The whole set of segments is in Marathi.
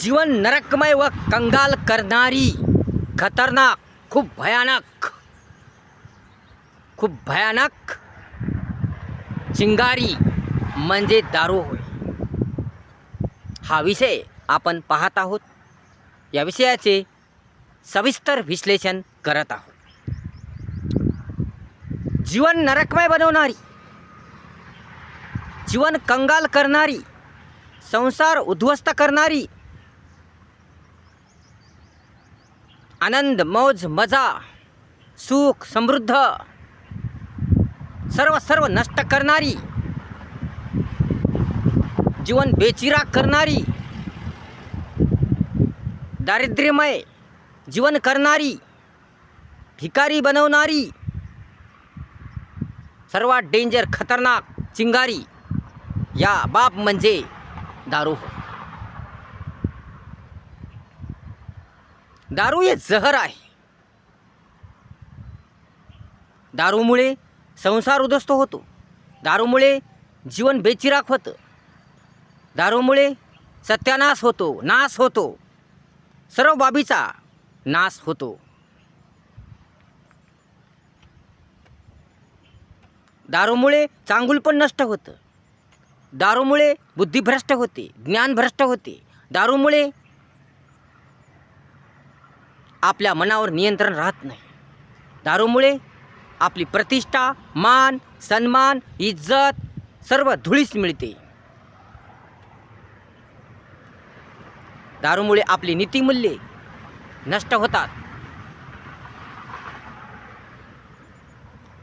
जीवन नरकमय व कंगाल करणारी खतरनाक खूप भयानक खूप भयानक चिंगारी म्हणजे दारू होय. हा विषय आपण पाहत आहोत. या विषयाचे सविस्तर विश्लेषण करत आहोत. जीवन नरकमय बनवणारी जीवन कंगाल करणारी संसार उद्ध्वस्त करणारी आनंद मौज मजा सुख समृद्ध सर्व सर्व नष्ट करणारी जीवन बेचिराग करणारी दारिद्र्यमय जीवन करणारी भिकारी बनवणारी सर्वात डेंजर खतरनाक चिंगारी या बाब म्हणजे दारू. दारू हे जहर आहे. दारूमुळे संसार उद्ध्वस्त होतो. दारूमुळे जीवन बेचिराख होतं. दारूमुळे सत्यानाश होतो नाश होतो. सर्व बाबीचा नाश होतो. दारूमुळे चांगुल पण नष्ट होतं. दारूमुळे बुद्धिभ्रष्ट होते ज्ञानभ्रष्ट होते. दारूमुळे आपल्या मनावर नियंत्रण राहत नाही. दारूमुळे आपली प्रतिष्ठा मान सन्मान इज्जत सर्व धुळीस मिळते. दारूमुळे आपली नीतिमूल्ये नष्ट होतात.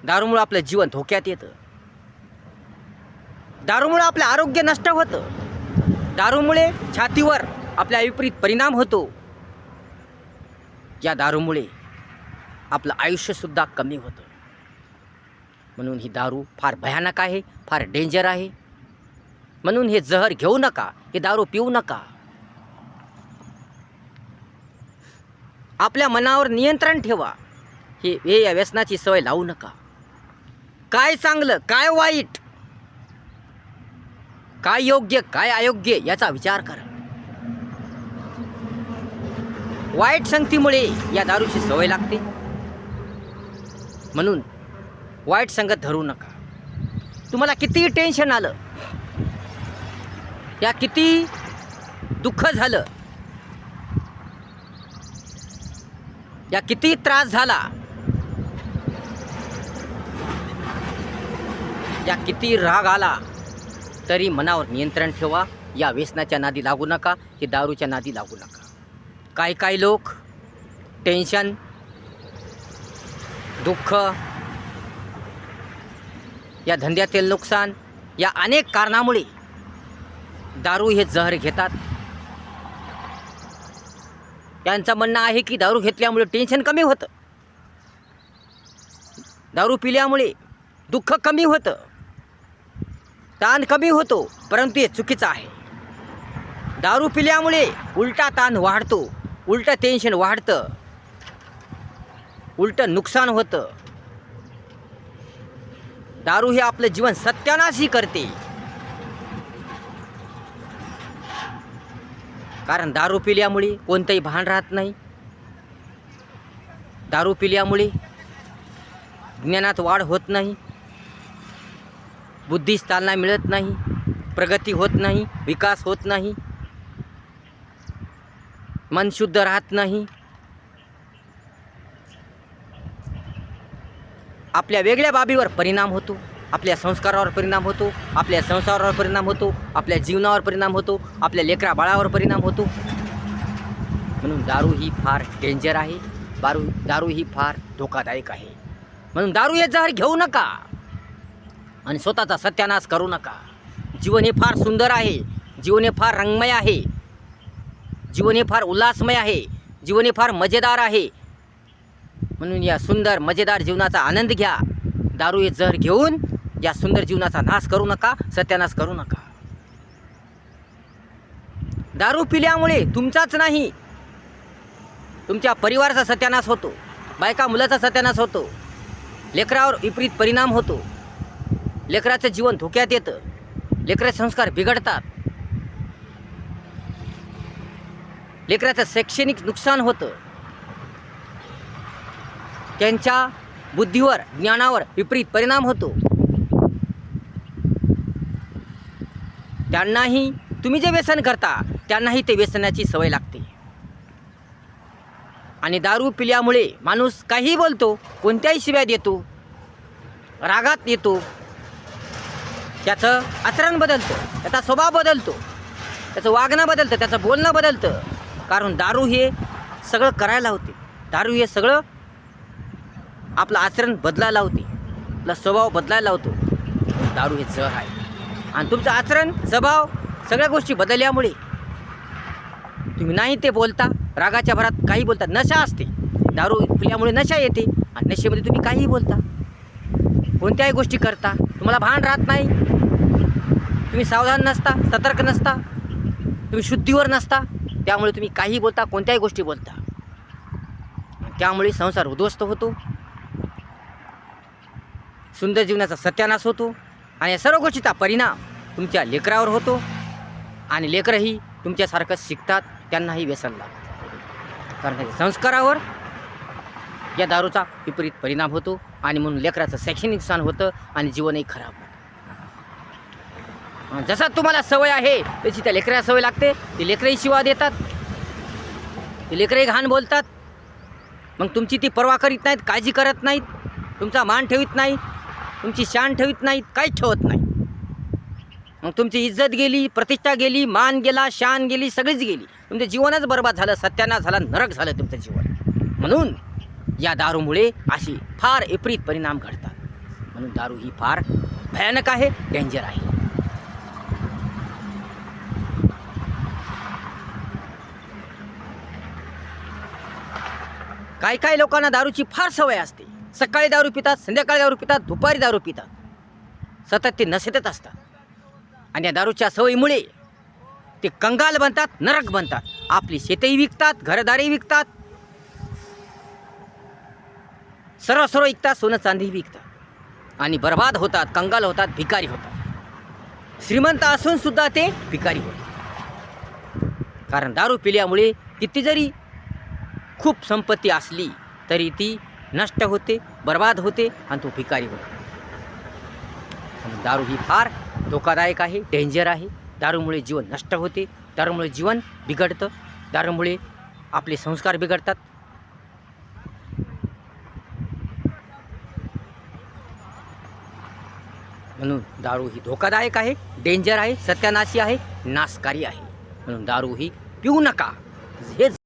दारूमुळे आपलं जीवन धोक्यात येतं. दारूमुळे आपलं आरोग्य नष्ट होतं. दारूमुळे छातीवर आपल्या विपरीत परिणाम होतो. या दारूमुळे आपलं आयुष्यसुद्धा कमी होतं. म्हणून ही दारू फार भयानक आहे फार डेंजर आहे. म्हणून हे जहर घेऊ नका हे दारू पिऊ नका. आपल्या मनावर नियंत्रण ठेवा. हे हे या व्यसनाची सवय लावू नका. काय चांगलं काय वाईट? काय योग्य काय अयोग्य याचा विचार करा. वाईट संगतीमुळे या दारूची सवय लागते. म्हणून वाईट संगत धरू नका. तुम्हाला किती टेन्शन आलं या किती दुःख झालं या किती त्रास झाला या किती राग आला तरी मनावर नियंत्रण ठेवा. या व्यसनाच्या नादी लागू नका की दारूच्या नादी लागू नका. काही काही लोक? टेन्शन? दुःख? या धंद्यातील नुकसान? या अनेक कारणामुळे दारू हे जहर घेतात. त्यांचं म्हणणं आहे की दारू घेतल्यामुळे टेन्शन कमी होतं. दारू पिल्यामुळे दुःख कमी होतं. ताण कमी होतो परंतु हे चुकीचं आहे. दारू पिल्यामुळे उलटा ताण वाढतो. उलटं टेन्शन वाढतं. उलटं नुकसान होतं. दारू हे आपलं जीवन सत्यानाशही करते. कारण दारू पिल्यामुळे कोणतंही भान राहत नाही. दारू पिल्यामुळे ज्ञानात वाढ होत नाही. बुद्धीस चालना मिळत नाही. प्रगती होत नाही. विकास होत नाही. मन शुद्ध राहत नाही. आपल्या वेगळ्या बाबीवर परिणाम होतो. आपल्या संस्कारावर परिणाम होतो. आपल्या संसारावर परिणाम होतो. आपल्या जीवनावर परिणाम होतो. आपल्या लेकरा बाळावर परिणाम होतो. म्हणून दारू ही फार डेंजर आहे. दारू दारू ही फार धोकादायक आहे. म्हणून दारू हे जहर घेऊ नका. आणि स्वतःचा सत्यानाश करू नका. जीवन हे फार सुंदर आहे. जीवन हे फार रंगमय आहे. जीवन हे फार उल्हासमय आहे. जीवन हे फार मजेदार आहे. म्हणून या सुंदर मजेदार जीवनाचा आनंद घ्या. दारू हे जहर घेऊन या सुंदर जीवनाचा नाश करू नका सत्यानाश करू नका. दारू पिल्यामुळे तुमचाच नाही. तुमच्या परिवाराचा सत्यानाश होतो. बायका मुलाचा सत्यानाश होतो. लेकरावर विपरीत परिणाम होतो. लेकराचं जीवन धोक्यात येतं. लेकराचे संस्कार बिघडतात. लेकराचं शैक्षणिक नुकसान होतं. त्यांच्या बुद्धीवर ज्ञानावर विपरीत परिणाम होतो. त्यांनाही तुम्ही जे व्यसन करता त्यांनाही ते व्यसनाची सवय लागते. आणि दारू पिल्यामुळे माणूस काहीही बोलतो कोणत्याही शिव्या देतो रागात येतो त्याचं आचरण बदलतं त्याचा स्वभाव बदलतो त्याचं वागणं बदलतं त्याचं बोलणं बदलतं. कारण दारू हे सगळं करायला होते. दारू हे सगळं आपलं आचरण बदलायला होते. आपला स्वभाव बदलायला होतो. दारू हे जहर आहे. आणि तुमचं आचरण स्वभाव सगळ्या गोष्टी बदलल्यामुळे तुम्ही नाही ते बोलता रागाच्या भरात काही बोलता नशा असते. दारू पिल्यामुळे नशा येते आणि नशेमध्ये तुम्ही काहीही बोलता. कोणत्याही गोष्टी करता तुम्हाला भान राहत नाही. तुम्ही सावधान नसता सतर्क नसता. तुम्ही शुद्धीवर नसता. त्यामुळे तुम्ही काहीही बोलता कोणत्याही गोष्टी बोलता. त्यामुळे संसार उद्ध्वस्त होतो. सुंदर जीवनाचा सत्यानाश होतो. आणि या सर्व गोष्टीचा परिणाम तुमच्या लेकरावर होतो. आणि लेकरंही तुमच्यासारखं शिकतात त्यांनाही व्यसन लागतं. कारण त्याच्या संस्कारावर या दारूचा विपरीत परिणाम होतो. आणि म्हणून लेकराचं शैक्षणिक नुकसान होतं आणि जीवनही खराब होतं. जसा तुम्हाला सवय आहे तशी त्या लेकराला सवय लागते. ते लेकरंही शिवा देतात. ते लेकरंही घाण बोलतात. मग तुमची ती पर्वा करीत नाहीत काळजी करत नाहीत तुमचा मान ठेवीत नाही तुमची शान ठेवीत नाहीत काहीच ठेवत नाही. मग तुमची इज्जत गेली प्रतिष्ठा गेली मान गेला शान गेली सगळीच गेली. तुमचं जीवनच बर्बाद झालं सत्यानाश झाला नरक झालं तुमचं जीवन. म्हणून या दारूमुळे अशी फार विपरीत परिणाम घडतात. म्हणून दारू ही फार भयानक आहे डेंजर आहे. काही काही लोकांना दारूची फार सवय असते. सकाळी दारू पितात संध्याकाळी दारू पितात दुपारी दारू पितात. सतत ते नशेतच असतात. आणि या दारूच्या सवयीमुळे ते कंगाल बनतात नरक बनतात. आपली शेतही विकतात घरदारही विकतात. सर्व सर्व विकतात सोनं चांदी विकतात. आणि बर्बाद होतात कंगाल होतात भिकारी होतात. श्रीमंत असून सुद्धा ते भिकारी होतात. कारण दारू पिल्यामुळे किती जरी खूप संपत्ती असली तरी ती नष्ट होते बर्बाद होते आणि तो भिकारी होतो दारू ही फार धोकादायक आहे डेंजर आहे. दारूमुळे जीवन नष्ट होते दारूमुळे जीवन बिघडतं दारूमुळे आपले संस्कार बिघडतात. म्हणून दारू ही धोकादायक आहे डेंजर आहे सत्यानाशी आहे नाशकारी आहे. म्हणून दारू ही पिऊ नका. हेच